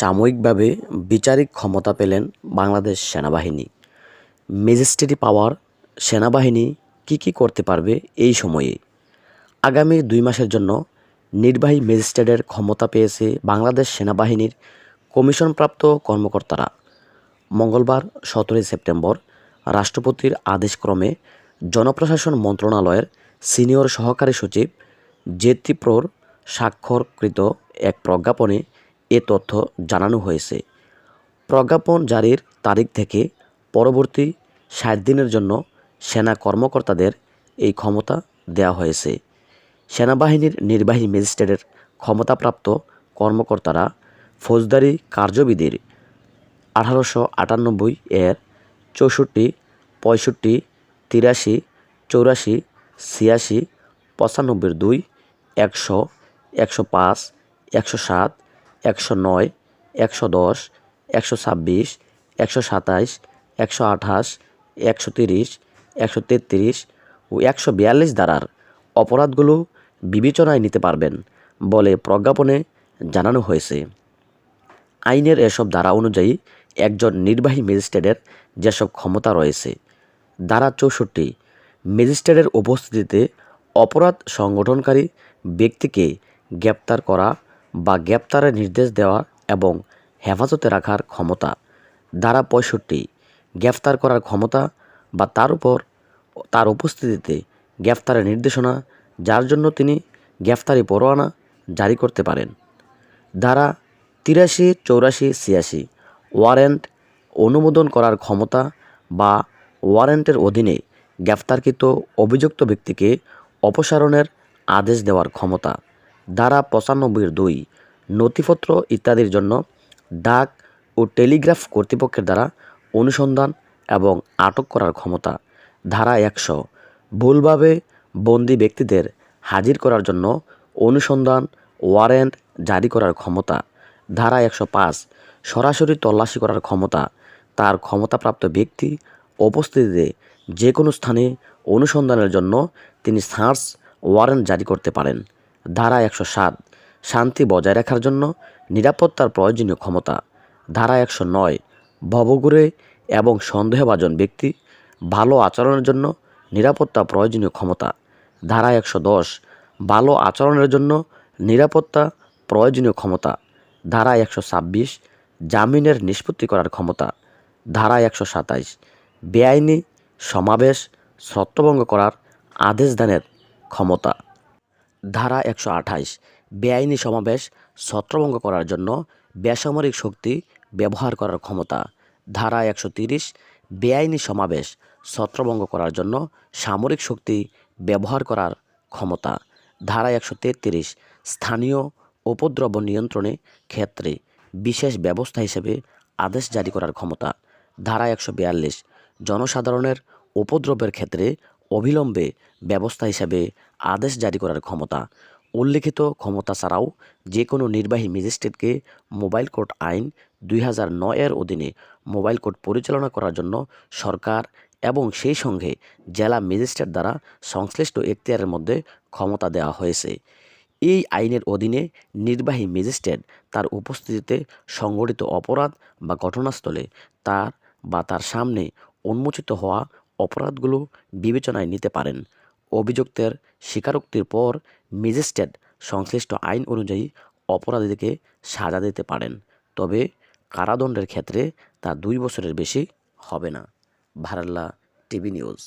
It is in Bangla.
সাময়িকভাবে বিচারিক ক্ষমতা পেলেন বাংলাদেশ সেনাবাহিনী। ম্যাজিস্ট্রেটি পাওয়ার সেনাবাহিনী কী কী করতে পারবে এই সময়ে? আগামী দুই মাসের জন্য নির্বাহী ম্যাজিস্ট্রেটের ক্ষমতা পেয়েছে বাংলাদেশ সেনাবাহিনীর কমিশনপ্রাপ্ত কর্মকর্তারা। মঙ্গলবার সতেরোই সেপ্টেম্বর রাষ্ট্রপতির আদেশক্রমে জনপ্রশাসন মন্ত্রণালয়ের সিনিয়র সহকারী সচিব জেত্রিপ্রোর স্বাক্ষরকৃত এক প্রজ্ঞাপনে এ তথ্য জানানো হয়েছে। প্রজ্ঞাপন জারির তারিখ থেকে পরবর্তী ষাট দিনের জন্য সেনা কর্মকর্তাদের এই ক্ষমতা দেওয়া হয়েছে। সেনাবাহিনীর নির্বাহী ম্যাজিস্ট্রেটের ক্ষমতাপ্রাপ্ত কর্মকর্তারা ফৌজদারি কার্যবিধির আঠারোশো আটানব্বই এর চৌষট্টি, পঁয়ষট্টি, তিরাশি, চৌরাশি, ছিয়াশি, পঁচানব্বই দুই, একশো একশো পাঁচ, একশো সাত একশো নয়, একশো দশ, একশো ছাব্বিশ, একশো সাতাইশ, একশো আঠাশ, একশো তিরিশ, একশো তেত্রিশ ও একশো বিয়াল্লিশ ধারার অপরাধগুলো বিবেচনায় নিতে পারবেন বলে প্রজ্ঞাপনে জানানো হয়েছে। আইনের এসব ধারা অনুযায়ী একজন নির্বাহী ম্যাজিস্ট্রেটের যেসব ক্ষমতা রয়েছে, ধারা চৌষট্টি, ম্যাজিস্ট্রেটের উপস্থিতিতে অপরাধ সংগঠনকারী ব্যক্তিকে গ্রেপ্তার করা বা গ্রেপ্তারের নির্দেশ দেওয়া এবং হেফাজতে রাখার ক্ষমতা। ধারা পঁয়ষট্টি, গ্রেফতার করার ক্ষমতা বা তার উপর, তার উপস্থিতিতে গ্রেফতারের নির্দেশনা, যার জন্য তিনি গ্রেফতারি পরোয়ানা জারি করতে পারেন। ধারা তিরাশি, চৌরাশি, ছিয়াশি, ওয়ারেন্ট অনুমোদন করার ক্ষমতা বা ওয়ারেন্টের অধীনে গ্রেফতারকৃত অভিযুক্ত ব্যক্তিকে অপসারণের আদেশ দেওয়ার ক্ষমতা। ধারা পঁচানব্বইয়ের দুই। নথিপত্র ইত্যাদির জন্য ডাক ও টেলিগ্রাফ কর্তৃপক্ষের দ্বারা অনুসন্ধান এবং আটক করার ক্ষমতা, ধারা একশো। ভুলভাবে বন্দি ব্যক্তিদের হাজির করার জন্য অনুসন্ধান ওয়ারেন্ট জারি করার ক্ষমতা, ধারা একশো পাঁচ। সরাসরি তল্লাশি করার ক্ষমতা, তার ক্ষমতাপ্রাপ্ত ব্যক্তি উপস্থিতিতে যে কোনো স্থানে অনুসন্ধানের জন্য তিনি সার্চ ওয়ারেন্ট জারি করতে পারেন। ধারা একশো সাত, শান্তি বজায় রাখার জন্য নিরাপত্তার প্রয়োজনীয় ক্ষমতা। ধারা একশো নয়, ভবঘুরে এবং সন্দেহভাজন ব্যক্তি ভালো আচরণের জন্য নিরাপত্তা প্রয়োজনীয় ক্ষমতা। ধারা একশো দশ, ভালো আচরণের জন্য নিরাপত্তা প্রয়োজনীয় ক্ষমতা। ধারা একশো ছাব্বিশ, জামিনের নিষ্পত্তি করার ক্ষমতা। ধারা একশো সাতাইশ, বেআইনি সমাবেশ ছত্রভঙ্গ করার আদেশ দানের ক্ষমতা। ধারা একশো আঠাইশ বেআইনি সমাবেশ ছত্রভঙ্গ করার জন্য বেসামরিক শক্তি ব্যবহার করার ক্ষমতা। ধারা একশো তিরিশ, বেআইনি সমাবেশ ছত্রভঙ্গ করার জন্য সামরিক শক্তি ব্যবহার করার ক্ষমতা। ধারা একশো তেত্রিশ, স্থানীয় উপদ্রব নিয়ন্ত্রণে ক্ষেত্রে বিশেষ ব্যবস্থা হিসেবে আদেশ জারি করার ক্ষমতা। ধারা একশো বিয়াল্লিশ, জনসাধারণের উপদ্রবের ক্ষেত্রে অবিলম্বে ব্যবস্থা হিসাবে আদেশ জারি করার ক্ষমতা, উল্লিখিত ক্ষমতা ছাড়াও যে কোনো নির্বাহী ম্যাজিস্ট্রেটকে মোবাইল কোর্ট আইন দুই নয়ের অধীনে মোবাইল কোর্ট পরিচালনা করার জন্য সরকার এবং সেই সঙ্গে জেলা ম্যাজিস্ট্রেট দ্বারা সংশ্লিষ্ট এখতিয়ারের মধ্যে ক্ষমতা দেওয়া হয়েছে। এই আইনের অধীনে নির্বাহী ম্যাজিস্ট্রেট তার উপস্থিতিতে সংঘটিত অপরাধ বা ঘটনাস্থলে তার বা তার সামনে উন্মোচিত হওয়া অপরাধগুলো বিবেচনায় নিতে পারেন। অভিযুক্তের স্বীকারোক্তির পর ম্যাজিস্ট্রেট সংশ্লিষ্ট আইন অনুযায়ী অপরাধীকে সাজা দিতে পারেন। তবে কারাদণ্ডের ক্ষেত্রে তা দুই বছরের বেশি হবে না। ভারাল্লা টিভি নিউজ।